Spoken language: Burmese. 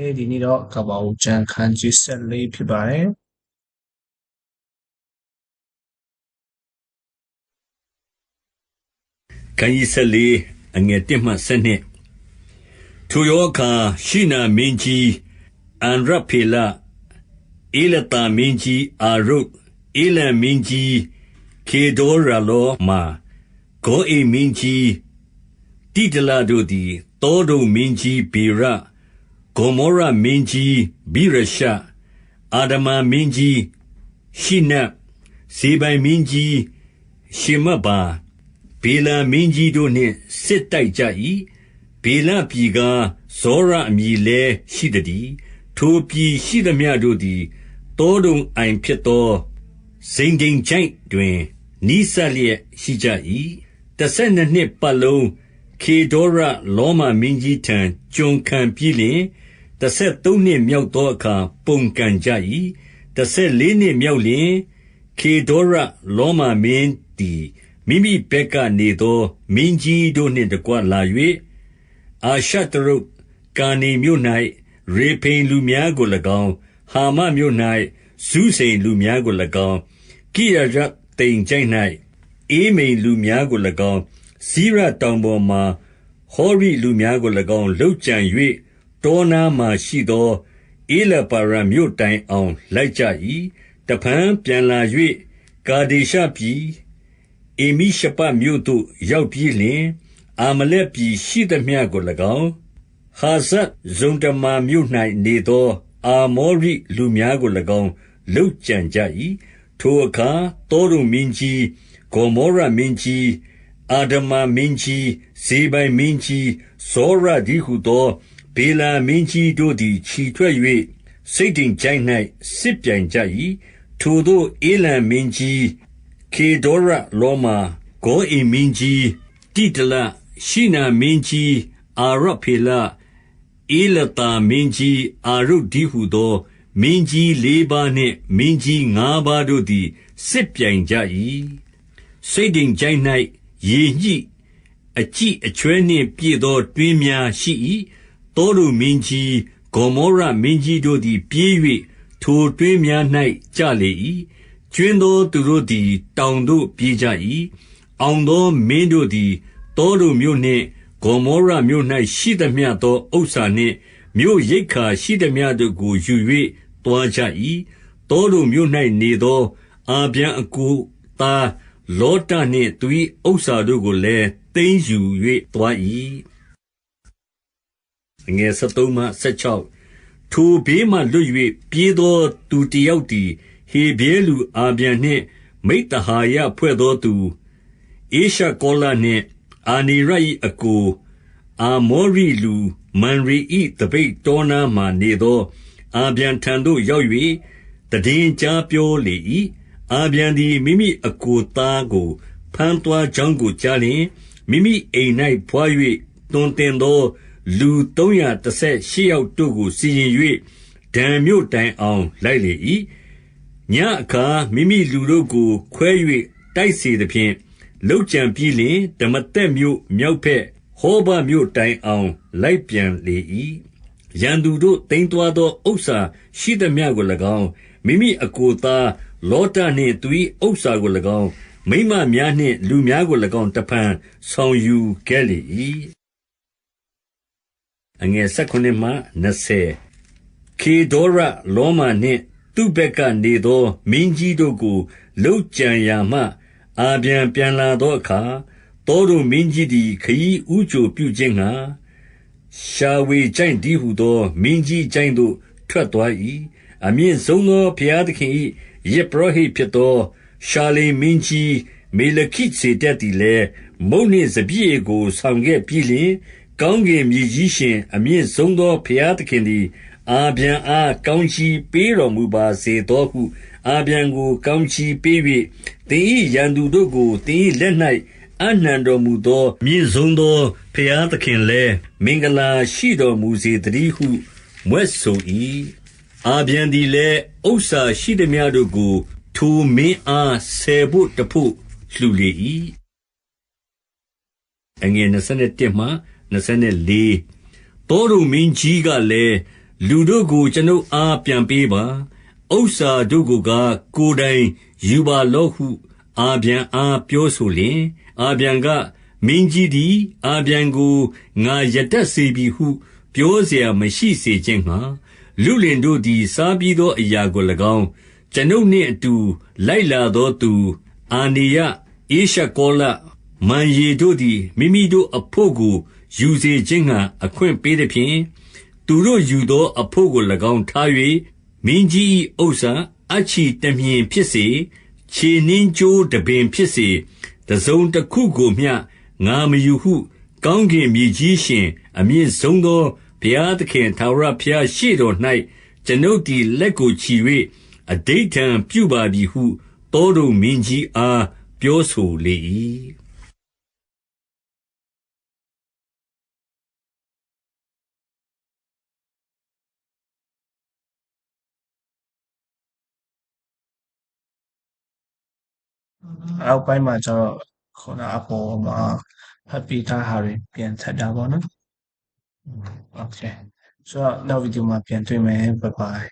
Okay ဒီနေ့တော့ကပ္ပဦးကျမ်းခန်းကြီး14ဖြစ်ပါတယ်ခန်းကြီးဆက်လေးအငယ်1မှ7ထိုယောအခါရှိနာမင်းကြီးအန်ရဖေလအေလတာမင်းကြီးအာရုတ်အေလမင်းကြီးခေဒေါရာလောမာဂောအိမင်းကြီးတိတလာတို့သည်တောဒုံမင်းကြီးဘေရ ဂေါမောရမင်းကြီးဘိရရှ အာဒမာမင်းကြီးရှိနပ် ဇေပိုင်မင်းကြီးရှေမတ်ဘာဗေလံမင်းကြီးတို့နှင့် စစ်တိုက်ကြ၏ဗေလပြည်ကား ဇောရအမည်လည်းရှိတည်း ထိုပြည်ရှိသမျှတို့သည်တောတုံအိုင်ဖြစ်သော ဇိန်ဒိန်ချိုင့်တွင် နီးစပ်လျက်ရှိကြ၏တဆက်နှစ်နှစ်ပတ်လုံးခေဒေါရလောမမင်းကြီးထံ ကျွန်ခံပြီးလျှင် တဆက်သုံးနှစ်မြောက်သောအခါ ပုန်ကန်ကြ၏တဆက်လေးနှစ်မြောက်လျှင် ခေဒေါရလောမမင်းသည် မိမိဘက်ကနေသော မင်းကြီးတို့နှင့်တကွ လာ၍အာရှတရုတ်ကာနေမြို့၌ရေဖိန်လူများကို၎င်း ဟာမမြို့၌ဇုစိန်လူများကို၎င်း ကိရရတိန်ကျိုင်၌အေးမိန်လူများကို၎င်းဇိရတောင်ပေါ်မှဟောရိလူများကို၎င်းလှုပ်ကြံ၍ တောနာမှရှိသောအေလပါရမြို့တိုင်အောင် လိုက်ကြ၏တဖန်ပြန်လာ၍ကာဒေရှပြည်အေမိရှပမြို့သို့ ရောက်ပြီးလျှင် အာမလက်ပြည်ရှိသမျှကို၎င်း ဟာဇတ်ဇုံတမာမြို့၌နေသော အာမောရိလူများကို၎င်းလှုပ်ကြံကြ၏ထိုအခါတောရုံမင်းကြီး ဂေါမောရမင်းကြီးအာဒမာမင်းကြီး ဇေဘိုင်မင်းကြီး ဇောရဒီဟုသော ဘေလာမင်းကြီးတို့သည်ခြီထွက်၍စိတ်တင်ကြိုင်၌စစ်ပြိုင်ကြ၏ထိုသို့အေလံမင်းကြီးခေဒေါရလောမာ ဂောအိမင်းကြီးတိတလ ရှိနာမင်းကြီး အာရဖေလအေလတာမင်းကြီး အာရုတ်ဒီဟုသော မင်းကြီးလေးပါးနှင့် မင်းကြီးငါးပါးတို့သည် စစ်ပြိုင်ကြ၏စိတ်တင်ကြိုင်၌ရေညှိအကြည့်အချွဲနှင့် ပြည့်သောတွင်းများရှိ၏ သောဒုံမင်းကြီး၊ဂေါမောရမင်းကြီးတို့သည် ပြေး၍ထိုတွင်းများ၌ကျလေ၏။ကြွင်းသောသူတို့သည် တောင်သို့ပြေးကြ၏။အောင်သောမင်းတို့သည် သောဒုံမြို့နှင့် ဂေါမောရမြို့၌ရှိသမျှသောဥစ္စာနှင့် မြို့ရိက္ခာရှိသမျှတို့ကို ယူ၍သွားကြ၏။သောဒုံမြို့၌နေသော အာဗျံအစ်ကိုသားလောတနှင့် သူ၏ဥစ္စာတို့ကိုလည်း သိမ်းယူ၍သွား၏။ ။13 ထိုဘေးမှလွတ်၍ပြေးသောသူတယောက်သည် ဟေဗြဲလူအာပြန်နှင့် မိဿဟာယဖွဲ့သောသူ ဧရှကောလနှင့် အာနေရ၏အစ်ကို အာမောရိလူမန်ရေ၏သပိတ်တောနားမှာနေသော အာပြန်ထံသို့ ရောက်၍သိတင်းကြားပြောလေ၏။14 အာပြန်သည် မိမိအစ်ကိုသားကို ဘမ်းသွားကြောင်းကို ကြားလျှင်၊မိမိအိမ်၌ဘွား၍သွန်သင်သော လူ318ယောက်တို့ကို စီရင်၍ဒံမြို့တိုင်အောင် လိုက်လေ၏ညအခါ မိမိလူတို့ကို ခွဲ၍တိုက်စေသဖြင့်လှုပ်ကြံပြီးလျှင်ဓမ္မသက်မြို့မြောက်ဘက်ဟောဘမြို့တိုင်အောင် လိုက်ပြန်လေ၏ရန်သူတို့တိမ်သွာသော ဥစ္စာရှိသမျှကို၎င်း မိမိအကိုသားလောတနှင့် သူ၏ဥစ္စာကို၎င်း မိမများနှင့် လူများကို၎င်း တဖန်ဆောင်ယူခဲ့လေ၏ အငယ်16မှ20ခေဒေါရလောမာနှင့် သူဘက်ကနေသော မင်းကြီးတို့ကိုလှုပ်ကြံရာမှ အာပြန်ပြန်လာသောအခါတောတို့မင်းကြီးသည် ခရီးဥကြိုပြုခြင်းငှာရှာဝေကြိုင်ဒီဟုသော မင်းကြီးကြိုင်သို့ ထွက်သွား၏အမြင့်ဆုံးသော ဘုရားသခင်၏ယေဘရဟိဖြစ်သော ရှာလေမင်းကြီး မေလခိစေတက်သည်လည်း မုန်နှင့်စပြည့်ကို ဆောင်ခဲ့ပြီးလျှင် ကောင်းကင်မြေကြီးရှင် အမြင့်ဆုံးသော ဘုရားသခင်သည် အာဗျံအား ကောင်းချီးပေးတော်မူပါစေသောဟု အာဗျံကို ကောင်းချီးပေး၍သင်၏ရန်သူတို့ကို သင်၏လက်၌အနှံတော်မူသောမြင့်ဆုံးသော ဘုရားသခင်လည်း မင်္ဂလာရှိတော်မူစေတည်းဟုမွဲ့ဆို၏အာဗျံသည်လည်း ဥစ္စာရှိသည်များတို့ကို ထိုမင်းအား ဆယ်ဖို့တဖို့ လှူလေ၏အငယ်27မှ 24တောရုမင်းကြီးကလည်း လူတို့ကို ကျွန်ုပ်အား ပြန်ပေးပါ။ဥစ္စာတို့ကိုကား ကိုယ်တိုင်ယူပါလော့ဟု အာဗြံအားပြောဆိုလျှင်၊အာဗြံက၊မင်းကြီးသည် အာဗြံကို ငါရတတ်စေပြီဟု ပြောစရာမရှိစေခြင်းငှါ၊လုလင်တို့သည် စားပြီးသောအရာကို၎င်း၊ကျွန်ုပ်နှင့်အတူ လိုက်လာသောသူ အာနေရ၊ဧရှကောလ၊မံရေတို့သည် မိမိတို့အဘို့ကို ယူစေခြင်းငှါ အခွင့်ပေးသဖြင့်၊သူတို့ယူသောအဘို့ကို၎င်းထား၍၊မင်းကြီး၏ဥစ္စာ၊အပ်ချည်တမြှင်ဖြစ်စေ၊ခြေနင်းကြိုးတပင်ဖြစ်စေ၊တစုံတခုကိုမျှ ငါမယူဟု ကောင်းကင်မြေကြီးအရှင် အမြင့်ဆုံးသော ဘုရားသခင်ထာဝရဘုရားရှေ့တော်၌ကျွန်ုပ်သည် လက်ကိုချီ၍အဓိဋ္ဌာန်ပြုပါပြီဟု သောဒုံမင်းကြီးအား ပြောဆိုလေ၏။ အောက်ပိုင်းမှာကျတော့ခုနအပေါ်မှာဖတ်ပြီးသားဟာတွေပြန်ထပ်တာပေါ့နော်။ Okay ဆိုတော့နောက်ဗီဒီယိုမှာပြန်တွေ့မယ် bye bye